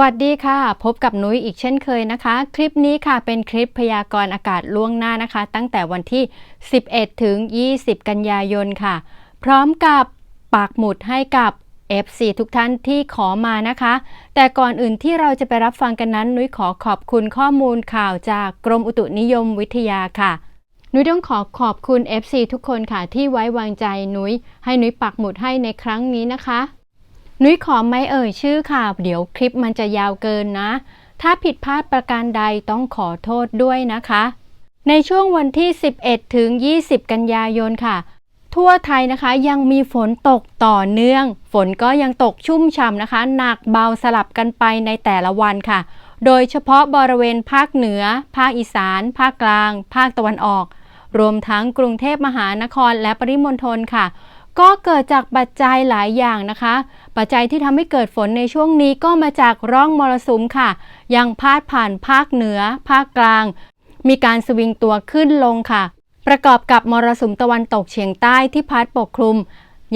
วัสดีค่ะ พบกับนุ้ยอีกเช่นเคยนะคะ คลิปนี้ค่ะเป็นคลิปพยากรณ์อากาศล่วงหน้านะคะ ตั้งแต่วันที่ 11 ถึง 20 กันยายนค่ะ พร้อมกับปักหมุดให้กับ FC ทุกท่านที่ขอมานะคะ แต่ก่อนอื่นที่เราจะไปรับฟังกันนั้น นุ้ยขอขอบคุณข้อมูลข่าวจากกรมอุตุนิยมวิทยาค่ะนุ้ยต้องขอขอบคุณ FC ทุกคนค่ะที่ไว้วางใจนุ้ยให้นุ้ยปักหมุดให้ในครั้งนี้นะคะ นุ้ยขอไม่เอ่ยชื่อค่ะ เดี๋ยวคลิปมันจะยาวเกินนะ ถ้าผิดพลาดประการใดต้องขอโทษด้วยนะคะ ในช่วงวันที่ 11 ถึง 20 กันยายนค่ะ ทั่วไทยนะคะยังมีฝนตกต่อเนื่อง ฝนก็ยังตกชุ่มฉ่ำนะคะ หนักเบาสลับกันไปในแต่ละวันค่ะ โดยเฉพาะบริเวณภาคเหนือ ภาคอีสาน ภาคกลาง ภาคตะวันออก รวมทั้งกรุงเทพมหานครและปริมณฑลค่ะ ก็เกิดจากปัจจัยหลายอย่างนะคะ ปัจจัยที่ทำให้เกิดฝนในช่วงนี้ก็มาจากร่องมรสุมค่ะ ยังพาดผ่านภาคเหนือ ภาคกลาง มีการสวิงตัวขึ้นลงค่ะ ประกอบกับมรสุมตะวันตกเฉียงใต้ที่พัดปกคลุม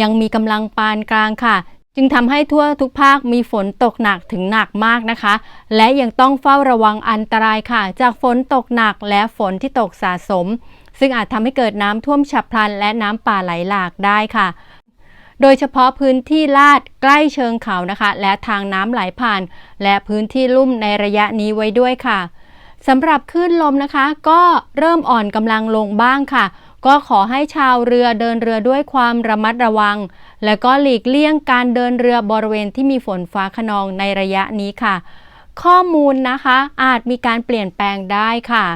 ยังมีกำลังปานกลางค่ะ จึงทำให้ทั่วทุกภาคมีฝนตกหนักถึงหนักมากนะคะ และยังต้องเฝ้าระวังอันตรายค่ะ จากฝนตกหนักและฝนที่ตกสะสม ซึ่งอาจทำให้เกิดน้ำท่วมฉับพลัน และน้ำป่าไหลหลากได้ค่ะ โดยเฉพาะพื้นที่ลาดใกล้เชิงเขานะคะ และทางน้ำไหลผ่าน และพื้นที่ลุ่มในระยะนี้ไว้ด้วยค่ะสำหรับคลื่นลมนะคะ ก็เริ่มอ่อนกำลังลงบ้างค่ะ ก็ขอให้ชาวเรือเดินเรือด้วยความระมัดระวัง และก็หลีกเลี่ยงการเดินเรือบริเวณที่มีฝนฟ้าขนองในระยะนี้ค่ะ ข้อมูลนะคะอาจมีการเปลี่ยนแปลงได้ค่ะ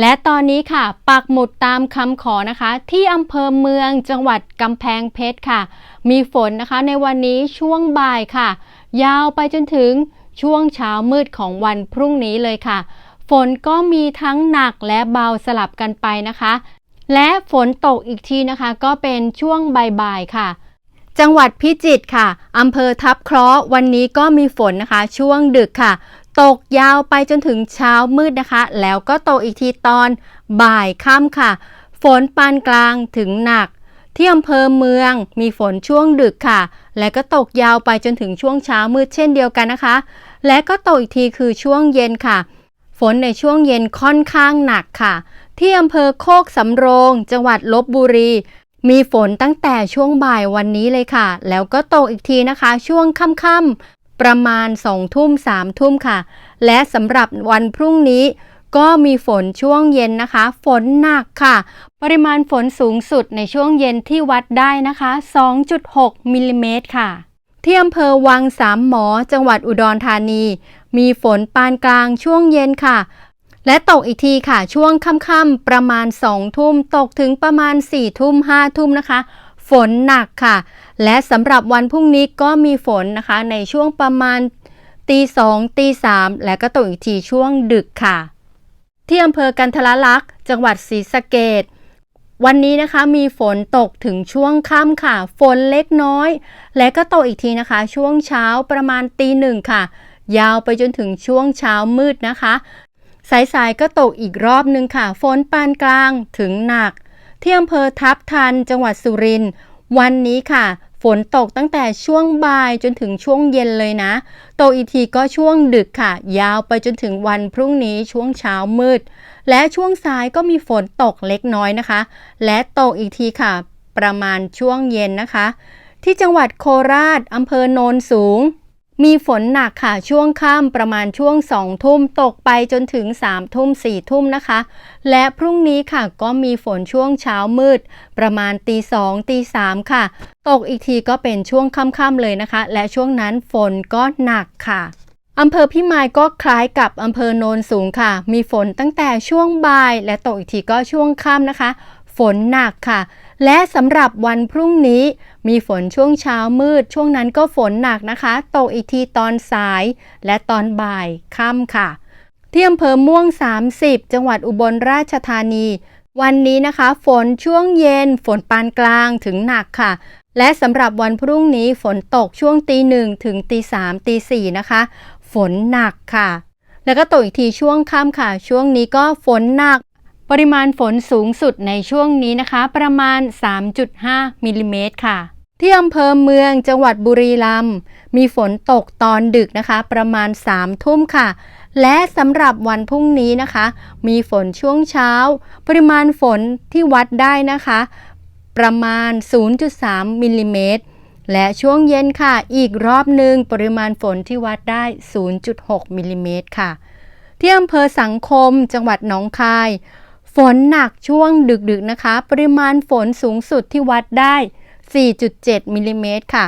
และตอนนี้ค่ะ ปักหมุดตามคำขอนะคะ ที่อำเภอเมืองจังหวัดกำแพงเพชรค่ะ มีฝนนะคะในวันนี้ช่วงบ่ายค่ะ ยาวไปจนถึงช่วงเช้ามืดของวันพรุ่งนี้เลยค่ะ ฝนก็มีทั้งหนักและเบาสลับกันไปนะคะ และฝนตกอีกทีนะคะ ก็เป็นช่วงบ่ายๆค่ะจังหวัดพิจิตรค่ะ อำเภอทับเคราะห์วันนี้ก็มีฝนนะคะ ช่วงดึกค่ะ ตกยาวไปจนถึงเช้ามืดนะคะ แล้วก็ตกอีกทีตอนบ่ายค่ำค่ะ ฝนปานกลางถึงหนัก ที่อำเภอเมืองมีฝนช่วงดึกค่ะ และก็ตกยาวไปจนถึงช่วงเช้ามืดเช่นเดียวกันนะคะ และก็ตกอีกทีคือช่วงเย็นค่ะ ฝนในช่วงเย็นค่อนข้างหนักค่ะ ที่อำเภอโคกสำโรง จังหวัดลบบุรี มีฝนตั้งแต่ช่วงบ่ายวันนี้เลยค่ะ แล้วก็ตกอีกทีนะคะ ช่วงค่ำๆ ประมาณ2ทุ่ม3ทุ่มค่ะ และสำหรับวันพรุ่งนี้ก็มีฝนช่วงเย็นนะคะ ฝนหนักค่ะ ปริมาณฝนสูงสุดในช่วงเย็นที่วัดได้นะคะ 2.6มิลลิเมตรค่ะ ที่อำเภอวังสามหมอจังหวัดอุดรธานี มีฝนปานกลางช่วงเย็นค่ะ และตกอีกทีค่ะ ช่วงค่ำๆประมาณ 2 ทุ่มตกถึงประมาณ 4 ทุ่ม 5 ทุ่มนะคะ ฝนหนักค่ะ และสำหรับวันพรุ่งนี้ก็มีฝนนะคะ ในช่วงประมาณตีสองตีสามและก็ตกอีกทีช่วงดึกค่ะ ที่อำเภอกันทรลักษ์จังหวัดศรีสะเกดวันนี้นะคะมีฝนตกถึงช่วงค่ำค่ะ ฝนเล็กน้อย และก็ตกอีกทีนะคะ ช่วงเช้าประมาณตีหนึ่งค่ะ ยาวไปจนถึงช่วงเช้ามืดนะคะ สายๆก็ตกอีกรอบนึงค่ะ ฝนปานกลางถึงหนัก ที่อำเภอทับทันจังหวัดสุรินทร์วันนี้ค่ะ ฝนตกตั้งแต่ช่วงบ่ายจนถึงช่วงเย็นเลยนะ ตกอีกทีก็ช่วงดึกค่ะ ยาวไปจนถึงวันพรุ่งนี้ช่วงเช้ามืด และช่วงสายก็มีฝนตกเล็กน้อยนะคะ และตกอีกทีค่ะ ประมาณช่วงเย็นนะคะ ที่จังหวัดโคราชอำเภอโนนสูง มีฝนหนักค่ะช่วงค่ำประมาณช่วงสองทุ่มตกไปจนถึง3ามทุ่มสี่ทุ่มนะคะ และพรุ่งนี้ค่ะก็มีฝนช่วงเช้ามืด ประมาณตีสองตีสามค่ะ ตกอีกทีก็เป็นช่วงค่ำๆเลยนะคะ และช่วงนั้นฝนก็หนักค่ะอำเภอพิมายก็คล้ายกับอำเภอโนนสูงค่ะ มีฝนตั้งแต่ช่วงบ่าย และตกอีกทีก็ช่วงค่ำนะคะ ฝนหนักค่ะ และสำหรับวันพรุ่งนี้มีฝนช่วงเช้ามืด ช่วงนั้นก็ฝนหนักนะคะ ตกอีกทีตอนสาย และตอนบ่ายค่ำค่ะ ที่อำเภอม่วง 30 จังหวัดอุบลราชธานี วันนี้นะคะ ฝนช่วงเย็น ฝนปานกลางถึงหนักค่ะ และสำหรับวันพรุ่งนี้ฝนตกช่วงตีหนึ่งถึงตีสามตีสี่นะคะ ฝนหนักค่ะ แล้วก็ตกอีกทีช่วงค่ำค่ะ ช่วงนี้ก็ฝนหนัก ปริมาณฝนสูงสุดในช่วงนี้นะคะ ประมาณ 3.5มิลลิเมตรค่ะ ที่อำเภอเมืองจังหวัดบุรีรัมย์มีฝนตกตอนดึกนะคะ ประมาณ 3 ทุ่มค่ะ และสำหรับวันพรุ่งนี้นะคะ มีฝนช่วงเช้า ปริมาณฝนที่วัดได้นะคะ ประมาณ 0.3มิลลิเมตรและช่วงเย็นค่ะ อีกรอบหนึ่งปริมาณฝนที่วัดได้ 0.6มิลลิเมตรค่ะ ที่อำเภอสังคมจังหวัดหนองคาย ฝนหนักช่วงดึกๆนะคะ ปริมาณฝนสูงสุดที่วัดได้ 4.7มิลลิเมตรค่ะ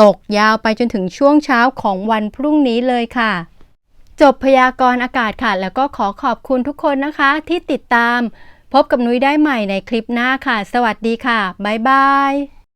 ตกยาวไปจนถึงช่วงเช้าของวันพรุ่งนี้เลยค่ะ จบพยากรณ์อากาศค่ะ แล้วก็ขอขอบคุณทุกคนนะคะ ที่ติดตาม พบกับนุ้ยได้ใหม่ในคลิปหน้าค่ะ สวัสดีค่ะ บ๊ายบาย